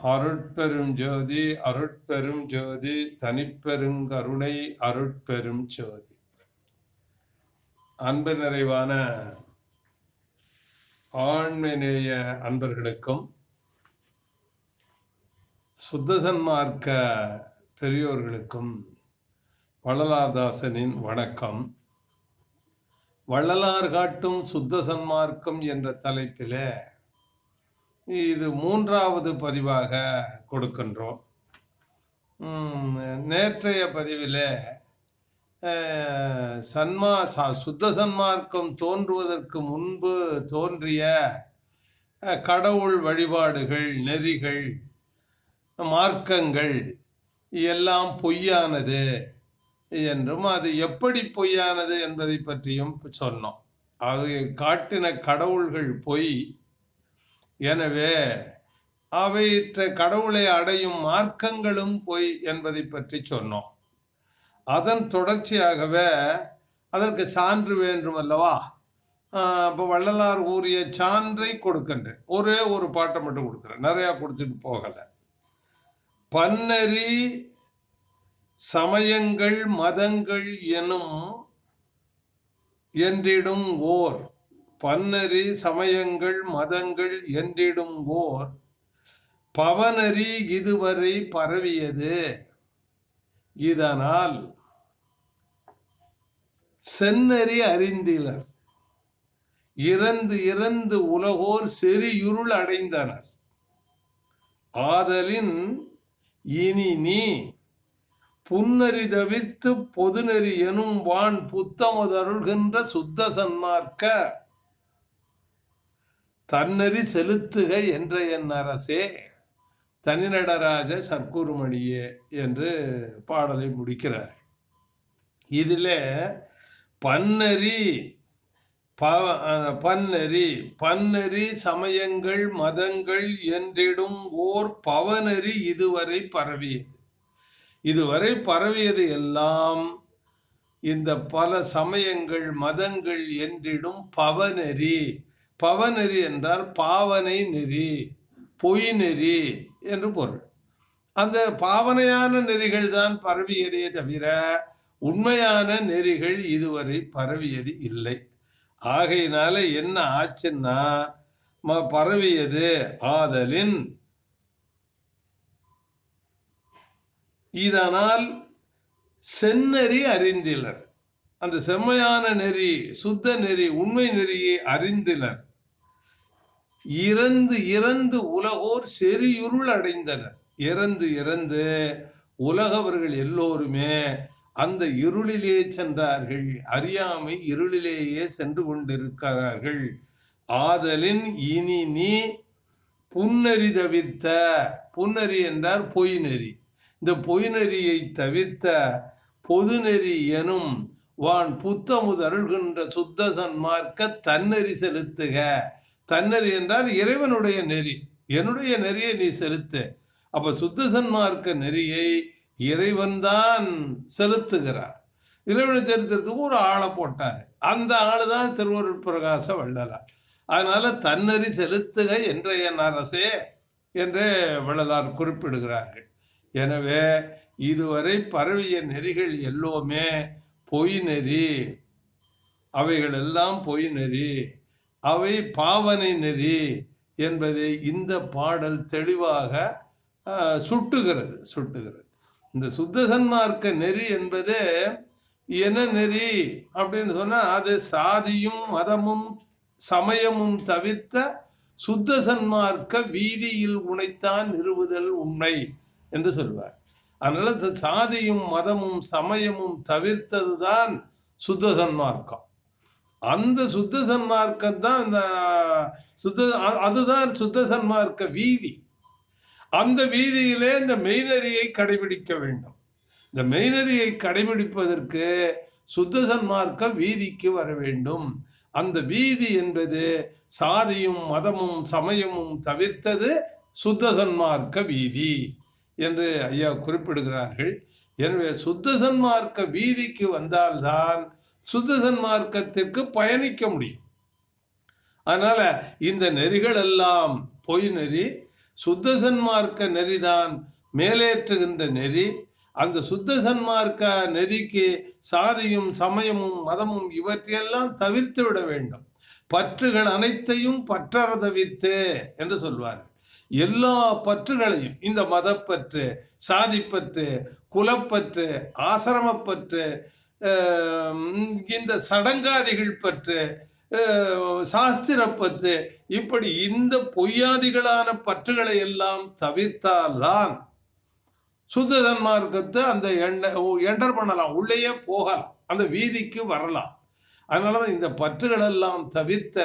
அருட்பெரும் ஜோதி அருட்பெரும் ஜோதி தனிப்பெருங்கருணை அருட்பெரும் ஜோதி அன்பு நிறைவான ஆண்மைநேய அன்பர்களுக்கும் சுத்தசன்மார்க்க பெரியோர்களுக்கும் வள்ளலார்தாசனின் வணக்கம். வள்ளலார் காட்டும் சுத்த சன்மார்க்கம் என்ற தலைப்பிலே இது மூன்றாவது பதிவாக கொடுக்கின்றோம். நேற்றைய பதிவில் சன்மா சா சுத்த சன்மார்க்கம் தோன்றுவதற்கு முன்பு தோன்றிய கடவுள் வழிபாடுகள் நெறிகள் மார்க்கங்கள் எல்லாம் பொய்யானது என்றும் அது எப்படி பொய்யானது என்பதை பற்றியும் சொன்னோம். அது காட்டின கடவுள்கள் பொய் எனவே அவைற்ற கடவுளை அடையும் மார்க்கங்களும் பொய் என்பதை பற்றி சொன்னோம். அதன் தொடர்ச்சியாகவே அதற்கு சான்று வேண்டும் அல்லவா இப்போ அப்போ வள்ளலார் கூறிய சான்றை கொடுக்கின்றேன். ஒரே ஒரு பாட்டை மட்டும் கொடுக்குறேன். நிறையா கொடுத்துட்டு போகலை. பன்னரி சமயங்கள் மதங்கள் எனும் என்றிடும் ஓர் பன்னரி சமயங்கள் மதங்கள் என்றிடும் ஓர் பவனரி இதுவரை பரவியது. இதனால் செந்நெறி அறிந்திலர். இறந்து இறந்து உலகோர் செறியுருள் அடைந்தனர். ஆதலின் இனி நீ புன்னரி தவிர்த்து பொதுநெறி எனும் வான் புத்தமதருள்கின்ற சுத்த சன்மார்க்க தன்னறி செலுத்துக என்ற என் அரசே தனிநடராஜ சர்க்குருமணியே என்று பாடலை முடிக்கிறார். இதில் பன்னரி ப- பன்னறி பன்னரி சமயங்கள் மதங்கள் என்றிடும் ஓர் பவனறி இதுவரை பரவியது. இதுவரை பரவியது எல்லாம் இந்த பல சமயங்கள் மதங்கள் என்றிடும் பவநெறி பவநெறி என்றால் பாவனை நெறி பொய் நெறி என்று பொருள். அந்த பாவனையான நெறிகள் தான் பரவியதே தவிர உண்மையான நெறிகள் இதுவரை பரவியது இல்லை. ஆகையினால என்ன ஆச்சுன்னா ம- பரவியது ஆதலின் இதனால் செந்நெறி அறிந்திலர். அந்த செம்மையான நெறி சுத்த நெறி உண்மை நெறியை அறிந்திலர். இறந்து இறந்து உலகோர் செறியுருள் அடைந்தனர். இறந்து இறந்து உலகவர்கள் எல்லோருமே அந்த இருளிலே சென்றார்கள். அறியாமை இருளிலேயே சென்று கொண்டிருக்கிறார்கள். ஆதலின் இனி நீ புன்னறி தவிர்த்த புன்னறி என்றார் பொய் நெறி. இந்த பொய் நெறியை தவிர்த்த பொதுநெறி எனும் வான் புத்தமுது சுத்த சன்மார்க்க தன்னெறி செலுத்துக. தன்னெறி என்றால் இறைவனுடைய நெறி. என்னுடைய நெறியை நீ செலுத்து. அப்ப சுத்த சன்மார்க்க நெறியை இறைவன்தான் செலுத்துகிறார். இறைவனை தெரிவிக்கிறதுக்கு ஒரு ஆளை போட்டார். அந்த ஆள் தான் திருவருள் பிரகாச வள்ளலார். அதனால தன்னறி செலுத்துக என்ற என் அரசே என்று வள்ளலார் குறிப்பிடுகிறார்கள். எனவே இதுவரை பரவிய நெறிகள் எல்லோருமே பொய் நெறி. அவைகள் எல்லாம் பொய் நெறி. அவை பாவனை நெறி என்பதை இந்த பாடல் தெளிவாக சுட்டுகிறது சுட்டுகிறது. இந்த சுத்த சன்மார்க்க நெறி என்பது என்ன நெறி அப்படின்னு சொன்னால் அது சாதியும் மதமும் சமயமும் தவிர்த்த சுத்த சன்மார்க்க வீதியில் உனைத்தான் நிறுவுதல் உண்மை என்று சொல்வார். அதனால சாதியும் மதமும் சமயமும் தவிர்த்ததுதான் சுத்த சன்மார்க்கம் அந்த சுத்த சன்மார்க்கத்தான் இந்த சுத்த அதுதான் சுத்த சன்மார்க்க வீதி. அந்த வீதியிலே இந்த மெய்நெறியை கடைபிடிக்க வேண்டும். இந்த மெய்நெறியை கடைபிடிப்பதற்கு சுத்த சன்மார்க்க வீதிக்கு வர வேண்டும். அந்த வீதி என்பது சாதியும் மதமும் சமயமும் தவிர்த்தது சுத்த சன்மார்க்க வீதி என்று ஐயா குறிப்பிடுகிறார்கள். எனவே சுத்த சன்மார்க்க வீதிக்கு வந்தால்தான் சுத்த சன்மார்க்கத்திற்கு பயணிக்க முடியும். அதனால இந்த நெறிகள் எல்லாம் பொய் நெறி சுத்த சன்மார்க்க நெறிதான் மேலேற்றுகின்ற நெறி அந்த சுத்த சன்மார்க்க நெறிக்கு சாதியும் சமயமும் மதமும் இவற்றையெல்லாம் தவிர்த்து விட வேண்டும். பற்றுகள் அனைத்தையும் பற்றற தவிர்த்து என்று சொல்வார்கள். எல்லா பற்றுகளையும் இந்த மதப்பற்று சாதிப்பற்று குலப்பற்று ஆசிரமப்பற்று இந்த சடங்காதிகள் பற்று சாஸ்திரப்பத்து இப்படி இந்த பொய்யாதிகளான பற்றுகளை எல்லாம் தவிர்த்தால்தான் சுத்த சன்மார்க்கத்தை அந்த என்டர் பண்ணலாம். உள்ளேயே போகலாம். அந்த வீதிக்கு வரலாம். அதனாலதான் இந்த பற்றுகளெல்லாம் தவிர்த்த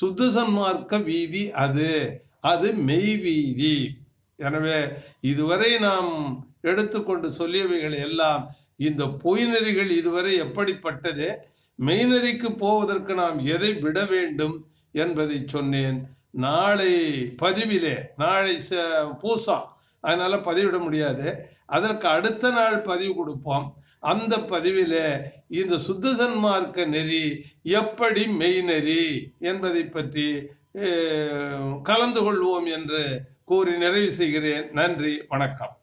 சுத்த சன்மார்க்க வீதி அது. அது மெய் வீதி. எனவே இதுவரை நாம் எடுத்துக்கொண்டு சொல்லியவைகள் எல்லாம் இந்த பொய்நெறிகள் இதுவரை எப்படிப்பட்டது? மெய்நெறிக்கு போவதற்கு நாம் எதை விட வேண்டும் என்பதை சொன்னேன். நாளை பதிவிலே நாளை ச- பூசா. அதனால பதிவிட முடியாது. அதற்கு அடுத்த நாள் பதிவு கொடுப்போம். அந்த பதிவிலே இந்த சுத்த சன்மார்க்க நெறி எப்படி மெய்நெறி என்பதை பற்றி கலந்து கொள்வோம் என்று கூறி நிறைவு செய்கிறேன். நன்றி வணக்கம்.